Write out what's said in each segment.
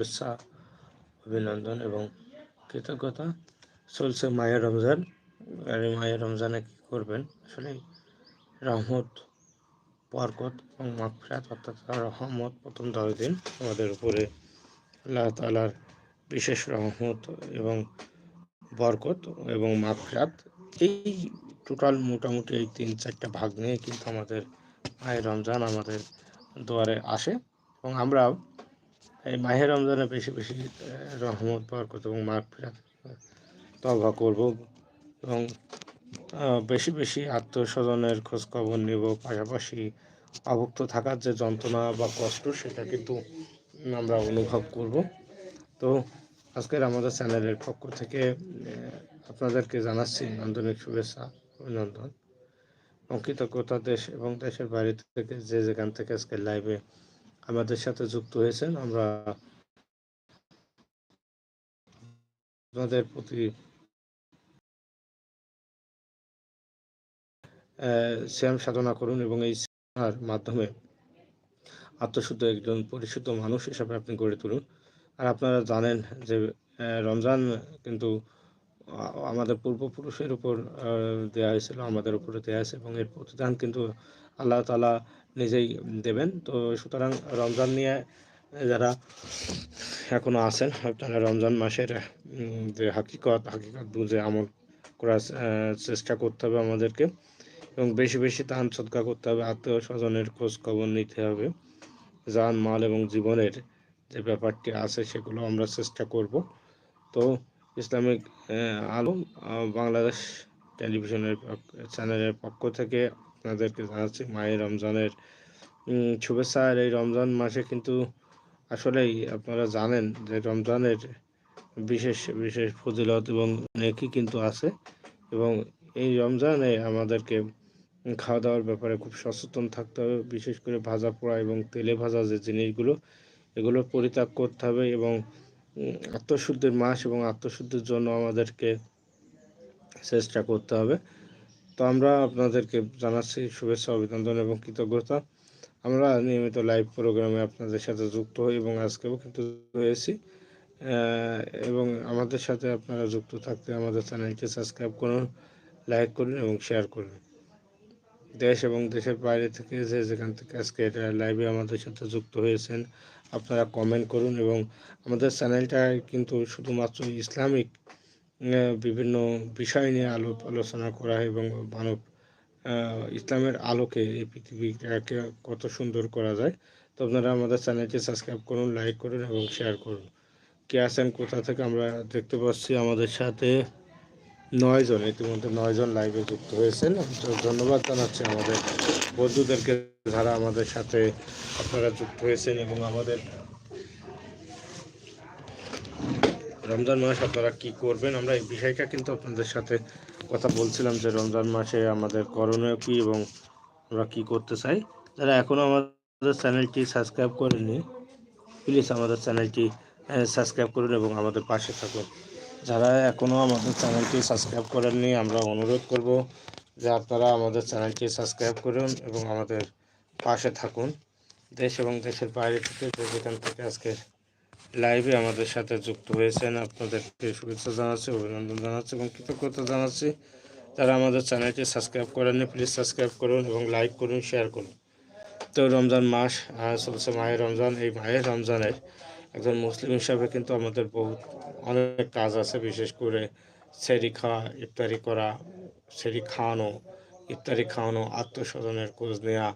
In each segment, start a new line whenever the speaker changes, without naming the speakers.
শুভেচ্ছা, অভিনন্দন এবং কৃতজ্ঞতা। চলছে মায়ের রমজান। আর মায়ের রমজানে কী করবেন? আসলে রহমত, বরকত এবং মাগফিরাত, অর্থাৎ রহমত প্রথম দশ দিন আমাদের উপরে আল্লাহ তালার বিশেষ রহমত এবং বরকত এবং মাগফিরাত। এই টোটাল মোটামুটি এই তিন, চারটা ভাগ নিয়ে কিন্তু আমাদের মায়ের রমজান আমাদের দুয়ারে আসে এবং আমরাও এই মাহের রমজানে বেশি বেশি রহমত, বরকত এবং মাগফিরাত তবা করব এবং বেশি বেশি আত্মস্বজনের খোঁজ খবর নেব। পাশাপাশি অভুক্ত থাকার যে যন্ত্রণা বা কষ্ট, সেটা কিন্তু আমরা অনুভব করব। তো আজকের আমাদের চ্যানেলের পক্ষ থেকে আপনাদেরকে জানাচ্ছি আন্তরিক শুভেচ্ছা, অভিনন্দন। এবং কৃতজ্ঞতা দেশ এবং দেশের বাইরে থেকে যে যেখান থেকে আজকে লাইভে আমাদের সাথে যুক্ত হয়েছেন। আমরা আপনাদের প্রতি শ্যাম সাধনা করুন এবং এই সাধনার মাধ্যমে আত্মশুদ্ধ একজন পরিশুদ্ধ মানুষ হিসাবে আপনি গড়ে তুলুন। আর আপনারা জানেন যে রমজান কিন্তু আমাদের পূর্বপুরুষের উপর দেয়া হয়েছিল, আমাদের উপরে দেয়া হয়েছে এবং এর প্রতিদান কিন্তু আল্লাহ তালা নিজেই দেবেন। তো সুতরাং রমজান নিয়ে যারা এখনও আছেন আপনারা রমজান মাসের যে হাকিকত হাকিকত বুঝে আমল করার চেষ্টা করতে হবে আমাদেরকে এবং বেশি বেশি দান সৎকা করতে হবে, আত্মীয় স্বজনের খোঁজ খবর নিতে হবে। যান, মাল এবং জীবনের যে ব্যাপারটি আছে সেগুলো আমরা চেষ্টা করব। তো ইসলামিক আহ, আলো আহ, বাংলাদেশ টেলিভিশনের চ্যানেলের পক্ষ থেকে আপনাদেরকে জানাচ্ছি মায়ের রমজানের শুভেচ্ছা। আর এই রমজান মাসে কিন্তু আসলেই আপনারা জানেন যে রমজানের বিশেষ বিশেষ ফজিলত এবং নেকি কিন্তু আছে। এবং এই রমজানে আমাদেরকে খাওয়া দাওয়ার ব্যাপারে খুব সচেতন থাকতে হবে বিশেষ করে ভাজা পোড়া এবং তেলে ভাজা যে জিনিসগুলো এগুলো পরিত্যাগ করতে হবে এবং আত্মশুদ্ধির মাস এবং আত্মশুদ্ধির জন্য আমাদেরকে চেষ্টা করতে হবে। তো আমরা আপনাদেরকে জানাচ্ছি শুভেচ্ছা, অভিনন্দন এবং কৃতজ্ঞতা। আমরা নিয়মিত লাইভ প্রোগ্রামে আপনাদের সাথে যুক্ত হই এবং আজকেও কিন্তু হয়েছি। এবং আমাদের সাথে আপনারা যুক্ত থাকতে আমাদের চ্যানেলটি সাবস্ক্রাইব করুন লাইক করুন এবং শেয়ার করুন। দেশ এবং দেশের বাইরে থেকে যে যেখান থেকে আজকে এটা লাইভে আমাদের সাথে যুক্ত হয়েছেন আপনারা কমেন্ট করুন এবং আমাদের চ্যানেলটায় কিন্তু শুধুমাত্র ইসলামিক বিভিন্ন বিষয় নিয়ে আলো আলোচনা করা হয় এবং মানব ইসলামের আলোকে এই পৃথিবীটাকে কত সুন্দর করা যায়। তো আপনারা আমাদের চ্যানেলটি সাবস্ক্রাইব করুন লাইক করুন এবং শেয়ার করুন। কে আছেন, কোথা থেকে আমরা দেখতে পাচ্ছি আমাদের সাথে? নয় জন ইতিমধ্যে নয় জন লাইভে যুক্ত হয়েছেন। ধন্যবাদ জানাচ্ছি আমাদের বন্ধুদেরকে যারা আমাদের সাথে আপনারা যুক্ত হয়েছেন এবং আমাদের রমজান মাস আপনারা কি করবেন, আমরা এই বিষয়টা কিন্তু আপনাদের সাথে কথা বলছিলাম যে রমজান মাসে আমাদের করণীয় কি এবং আমরা কি করতে চাই। যারা এখনও আমাদের চ্যানেলটি সাবস্ক্রাইব করেননি প্লিজ আমাদের চ্যানেলটি সাবস্ক্রাইব করুন এবং আমাদের পাশে থাকুন। যারা এখনও আমাদের চ্যানেলটি সাবস্ক্রাইব করেননি, আমরা অনুরোধ করব যে আপনারা আমাদের চ্যানেলটি সাবস্ক্রাইব করুন এবং আমাদের পাশে থাকুন। দেশ এবং দেশের বাইরে থেকে যেখান থেকে আজকে লাইভে আমাদের সাথে যুক্ত হয়েছেন, আপনাদেরকে শুভেচ্ছা জানাচ্ছি, অভিনন্দন জানাচ্ছি এবং কৃতজ্ঞতা জানাচ্ছি। তারা আমাদের চ্যানেলটি সাবস্ক্রাইব করেননি, প্লিজ সাবস্ক্রাইব করুন এবং লাইক করুন, শেয়ার করুন। তো রমজান মাস চলছে মায়ের রমজান। এই মায়ের রমজানের একজন মুসলিম হিসাবে কিন্তু আমাদের বহুত অনেক কাজ আছে, বিশেষ করে সেরি খাওয়া, ইফতারি করা, সেরি খাওয়ানো, ইফতারি খাওয়ানো, আত্মস্বজনের খোঁজ নেওয়া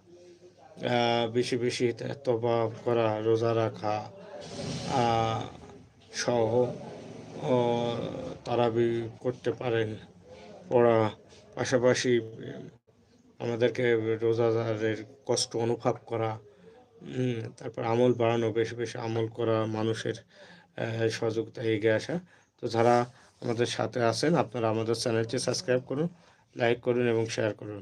বেশি বেশি তবা করা, রোজা রাখা সহ, ও, তারাবি করতে পারেন, পড়া, পাশাপাশি আমাদেরকে রোজাদারের কষ্ট অনুভব করা তারপর আমল বাড়ানো বেশি বেশি আমল করা মানুষের আহ, সহযোগিতায় এগিয়ে আসা। তো যারা আমাদের সাথে আছেন আপনারা আমাদের চ্যানেলটি সাবস্ক্রাইব করুন লাইক করুন এবং শেয়ার করুন।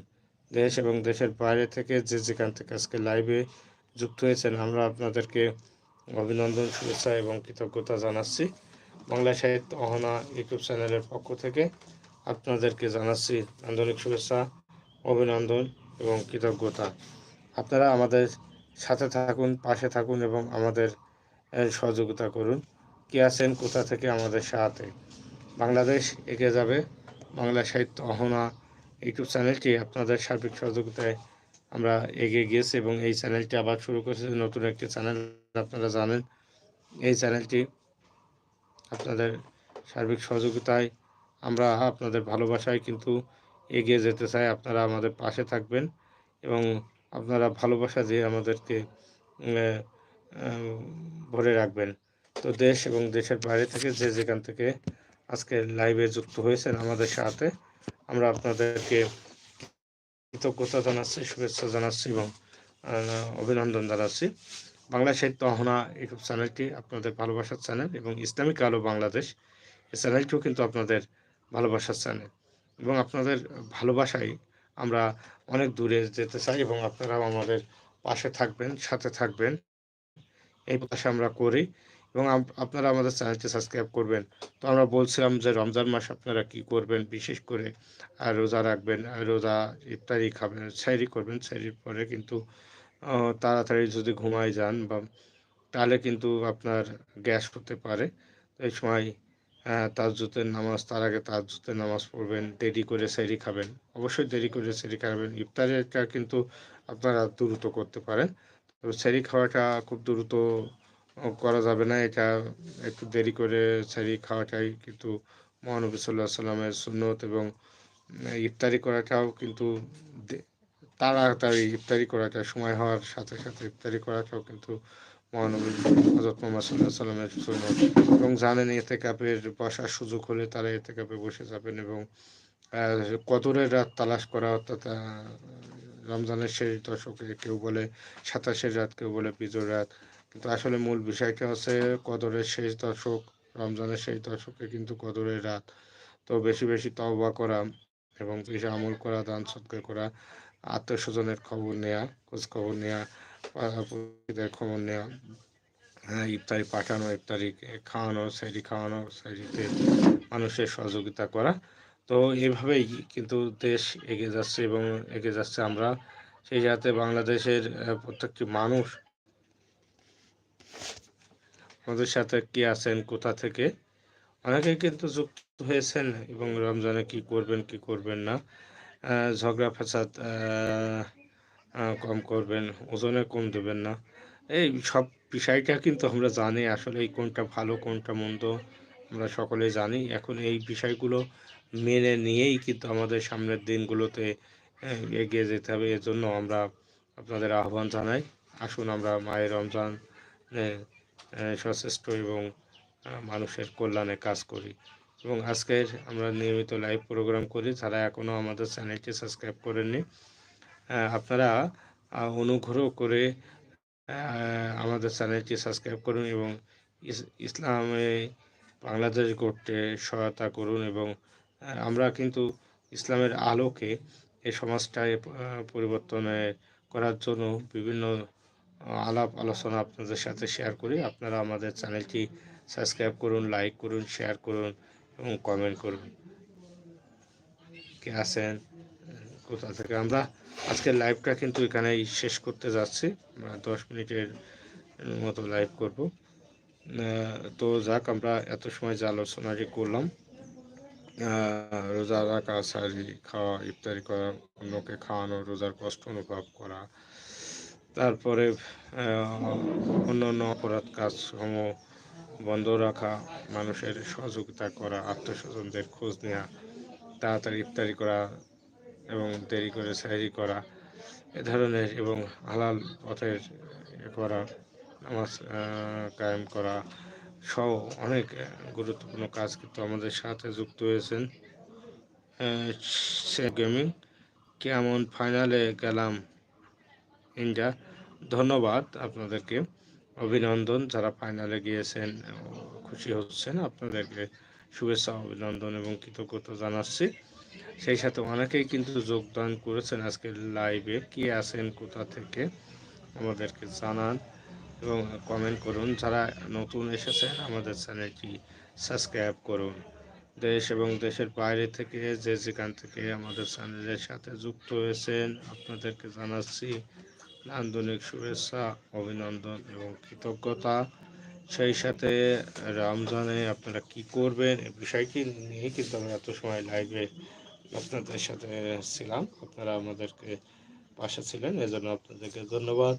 দেশ এবং দেশের বাইরে থেকে যে যেখান থেকে আজকে লাইভে যুক্ত হয়েছেন আমরা আপনাদেরকে অভিনন্দন শুভেচ্ছা এবং কৃতজ্ঞতা জানাচ্ছি। বাংলা সাহিত্য অহনা ইউটিউব চ্যানেলের পক্ষ থেকে আপনাদেরকে জানাচ্ছি আন্তরিক শুভেচ্ছা অভিনন্দন এবং কৃতজ্ঞতা। আপনারা আমাদের সাথে থাকুন, পাশে থাকুন এবং আমাদের সহযোগিতা করুন। কে আছেন? কোথা থেকে? আমাদের সাথে। বাংলাদেশ এগিয়ে যাবে। বাংলা সাহিত্য অহনা ইউটিউব চ্যানেলটি আপনাদের সার্বিক সহযোগিতায় আমরা এগিয়ে গিয়েছি এবং এই চ্যানেলটি আবার শুরু করেছে। নতুন একটি চ্যানেল আপনারা জানেন। এই চ্যানেলটি আপনাদের সার্বিক সহযোগিতায় আমরা আপনাদের ভালোবাসায় কিন্তু এগিয়ে যেতে চাই। আপনারা আমাদের পাশে থাকবেন এবং আপনারা ভালোবাসা দিয়ে আমাদেরকে ভরে রাখবেন। তো দেশ এবং দেশের বাইরে থেকে যে যেখান থেকে আজকে লাইভে যুক্ত হয়েছেন আমাদের সাথে, আমরা আপনাদেরকে কৃতজ্ঞতা জানাচ্ছি, শুভেচ্ছা জানাচ্ছি এবং অভিনন্দন জানাচ্ছি। বাংলা সাহিত্য অহনা ইউটিউব চ্যানেলটি আপনাদের ভালোবাসার চ্যানেল এবং ইসলামিক আলো বাংলাদেশ, এই চ্যানেলটিও কিন্তু আপনাদের ভালোবাসার চ্যানেল। এবং আপনাদের ভালোবাসায় আমরা অনেক দূরে যেতে চাই এবং আপনারাও আমাদের পাশে থাকবেন, সাথে থাকবেন। এই প্রত্যাশা আমরা করি এবং আপনারা আমাদের চ্যানেলটি সাবস্ক্রাইব করবেন। তো আমরা বলছিলাম যে রমজান মাস আপনারা কি করবেন বিশেষ করে? রোজা রাখবেন রোজা ইত্যাদি খাবেন সাইরি করবেন সাইরির পরে কিন্তু তাড়াতাড়ি যদি ঘুমায় যান বা তাহলে কিন্তু আপনার গ্যাস হতে পারে। এই সময় তাজুতের নামাজ, তার আগে তাজুতের নামাজ পড়বেন, দেরি করে সেরি খাবেন, অবশ্যই দেরি করে সেরি খাবেন। ইফতারিটা কিন্তু আপনারা দ্রুত করতে পারেন। তো সেরি খাওয়াটা খুব দ্রুত করা যাবে না, এটা একটু দেরি করে সেরি খাওয়াটাই কিন্তু মহানবী সাল্লাহ সাল্লামের সুন্নত এবং ইফতারি করাটাও কিন্তু তাড়াতাড়ি ইফতারি করাটা, সময় হওয়ার সাথে সাথে ইফতারি করাটাও কিন্তু মহানবী হজরত মোহাম্মদ সাল্লাহ সাল্লামের সুন্নত এবং জানেন এতে কাপের বসার সুযোগ হলে তারা এতে কাপে বসে যাবেন এবং কদরের রাত তালাশ করা অর্থাৎ রমজানের শেষ দশকে কেউ বলে সাতাশের রাত, কেউ বলে বিজয় রাত। কিন্তু আসলে মূল বিষয়টা হচ্ছে কদরের শেষ দশক, রমজানের শেষ দশকে কিন্তু কদরের রাত। তো বেশি বেশি তওবা করা এবং বেশি আমল করা, দান সৎকার করা, আত্মীয় স্বজনের খবর নেওয়া খোঁজ খবর নেওয়া খবর নেওয়া হ্যাঁ। ইফতারি পাঠানো, ইফতারি খাওয়ানো সাইডি খাওয়ানো সাইডিতে মানুষের সহযোগিতা করা। তো এইভাবেই কিন্তু দেশ এগিয়ে যাচ্ছে এবং এগিয়ে যাচ্ছে আমরা। সেই সাথে বাংলাদেশের প্রত্যেকটি মানুষ আমাদের সাথে কি আছেন, কোথা থেকে? অনেকে কিন্তু যুক্ত হয়েছেন এবং রমজানে কি করবেন কি করবেন না। ঝগড়া ফাসাদ কম করবেন, ওজনে কম দেবেন না। এই সব বিষয়টা কিন্তু আমরা জানি, আসলে এই কোনটা ভালো, কোনটা মন্দ, আমরা সকলে জানি। এখন এই বিষয়গুলো মেনে নিয়েই কিন্তু আমাদের সামনের দিনগুলোতে এগিয়ে যেতে হবে। এজন্য আমরা আপনাদের আহ্বান জানাই, আসুন আমরা মায়ের রমজান সচেষ্ট এবং মানুষের কল্যাণে কাজ করি। এবং আজকের আমরা নিয়মিত লাইভ প্রোগ্রাম করি। যারা এখনও আমাদের চ্যানেলটি সাবস্ক্রাইব করেননি আপনারা অনুগ্রহ করে আমাদের চ্যানেলটি সাবস্ক্রাইব করুন এবং ইসলামে বাংলাদেশ গড়তে সহায়তা করুন এবং আমরা কিন্তু ইসলামের আলোকে এই সমাজটায় পরিবর্তনে করার জন্য বিভিন্ন আলাপ আলোচনা আপনাদের সাথে শেয়ার করি। আপনারা আমাদের চ্যানেলটি সাবস্ক্রাইব করুন লাইক করুন শেয়ার করুন এবং কমেন্ট করুন। কে আছেন? কোথা থেকে? আমরা আজকের লাইভটা কিন্তু এখানেই শেষ করতে যাচ্ছি। আমরা দশ মিনিটের মতো লাইভ করব। তো যাক, আমরা এত সময় যে আলোচনাটি করলাম রোজা রাখা সারি খাওয়া, ইফতারি করা, অন্যকে খাওয়ানো, রোজার কষ্ট অনুভব করা, তারপরে অন্য অন্য অপরাধ কাজসমূহ বন্ধ রাখা, মানুষের সহযোগিতা করা আত্মস্বজনদের খোঁজ নেওয়া, তাড়াতাড়ি ইফতারি করা এবং দেরি করে সাহেরি করা, এ ধরনের এবং হালাল পথের করা, নামাজ কায়েম করা সহ অনেক গুরুত্বপূর্ণ কাজ কিন্তু আমাদের সাথে যুক্ত হয়েছেন গেমিং। কেমন ফাইনালে গেলাম ইন্ডিয়া ধন্যবাদ আপনাদেরকে, অভিনন্দন, যারা ফাইনালে গিয়েছেন খুশি হচ্ছেন, আপনাদেরকে শুভেচ্ছা, অভিনন্দন এবং কৃতজ্ঞতা জানাচ্ছি। সেই সাথে অনেকেই কিন্তু যোগদান করেছেন আজকে লাইভে কি আছেন, কোথা থেকে, আমাদেরকে জানান এবং কমেন্ট করুন। যারা নতুন এসেছেন, আমাদের চ্যানেলটি সাবস্ক্রাইব করুন। দেশ এবং দেশের বাইরে থেকে যে যেখান থেকে আমাদের চ্যানেলের সাথে যুক্ত হয়েছেন, আপনাদেরকে জানাচ্ছি নান্দনিক শুভেচ্ছা, অভিনন্দন এবং কৃতজ্ঞতা। সেই সাথে রমজানে আপনারা কি করবেন, এ বিষয়টি নিয়ে কিন্তু আমরা এত সময় লাইভে আপনাদের সাথে ছিলাম। আপনারা আমাদেরকে পাশে ছিলেন, এজন্য আপনাদেরকে ধন্যবাদ।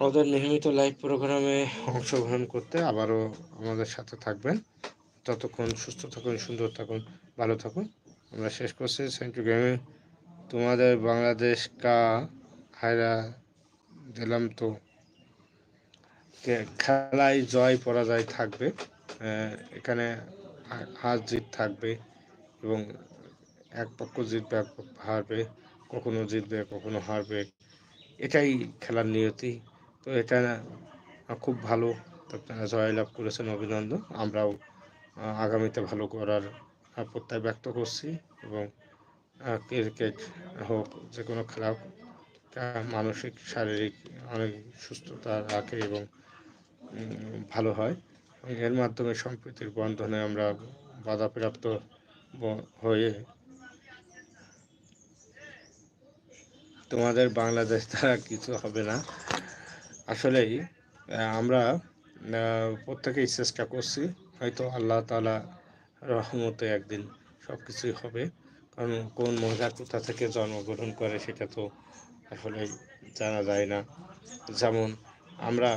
আমাদের নিয়মিত লাইভ প্রোগ্রামে অংশগ্রহণ করতে আবারও আমাদের সাথে থাকবেন। ততক্ষণ সুস্থ থাকুন, সুন্দর থাকুন, ভালো থাকুন। আমরা শেষ করছি। সেন্টু গেমিং তোমাদের বাংলাদেশ কা হায়রা দিলাম তো। খেলায় জয়, পরাজয় থাকবে। এখানে হার জিত থাকবে এবং এক পক্ষ জিতবে, এক পক্ষ হারবে, কখনো জিতবে, কখনো হারবে। এটাই খেলার নিয়তি। তো এটা খুব ভালো। আপনারা জয়লাভ করেছেন, অভিনন্দন। আমরাও আগামীতে ভালো করার প্রত্যয় ব্যক্ত করছি এবং ক্রিকেট হোক, যে কোনো খেলা মানসিক, শারীরিক অনেক সুস্থতা রাখে এবং ভালো হয়। এর মাধ্যমে সম্প্রীতির বন্ধনে আমরা বাধাপ্রাপ্ত হয়ে তোমাদের বাংলাদেশ দ্বারা কিছু হবে না। আসলেই আমরা প্রত্যেকেই চেষ্টা করছি, হয়তো আল্লাহ তালা রহমতে একদিন সব কিছুই হবে। কারণ কোন মহিলা কোথা থেকে জন্মগ্রহণ করে সেটা তো আসলে জানা যায় না। যেমন আমরা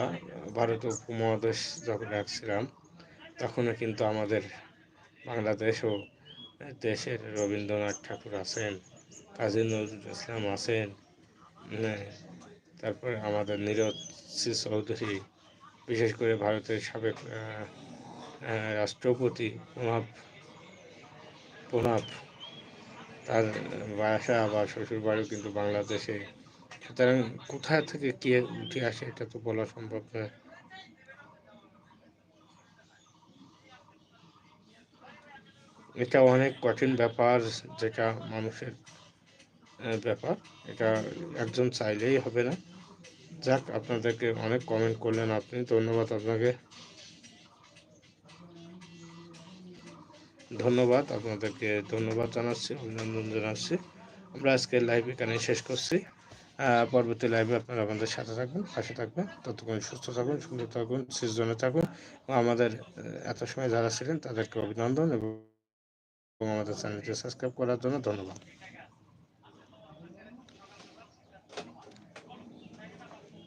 ভারত উপমহাদেশ যখন আসছিলাম তখনও কিন্তু আমাদের বাংলাদেশ ও দেশের রবীন্দ্রনাথ ঠাকুর আছেন। কাজী নজরুল ইসলাম আছেন হ্যাঁ, তারপরে আমাদের নীরজ সি চৌধুরী বিশেষ করে ভারতের সাবেক রাষ্ট্রপতি প্রণব প্রণব। তার বাসা বা শ্বশুর বাড়িও কিন্তু বাংলাদেশে। সুতরাং কোথায় থেকে কে উঠে আসে এটা তো বলা সম্ভব নয়। এটা অনেক কঠিন ব্যাপার যেটা মানুষের ব্যাপার। এটা একজন চাইলেই হবে না। যাক, আপনাদেরকে অনেক কমেন্ট করলেন আপনি। ধন্যবাদ আপনাকে। ধন্যবাদ আপনাদেরকে ধন্যবাদ জানাচ্ছি, অভিনন্দন জানাচ্ছি। আমরা আজকে লাইভ এখানে শেষ করছি। পরবর্তী লাইভে আপনারা আমাদের সাথে থাকবেন, পাশে থাকবেন। ততক্ষণ সুস্থ থাকুন, সুন্দর থাকুন, সৃজনে থাকুন এবং আমাদের এত সময় যারা ছিলেন তাদেরকে অভিনন্দন এবং আমাদের চ্যানেলটি সাবস্ক্রাইব করার জন্য ধন্যবাদ।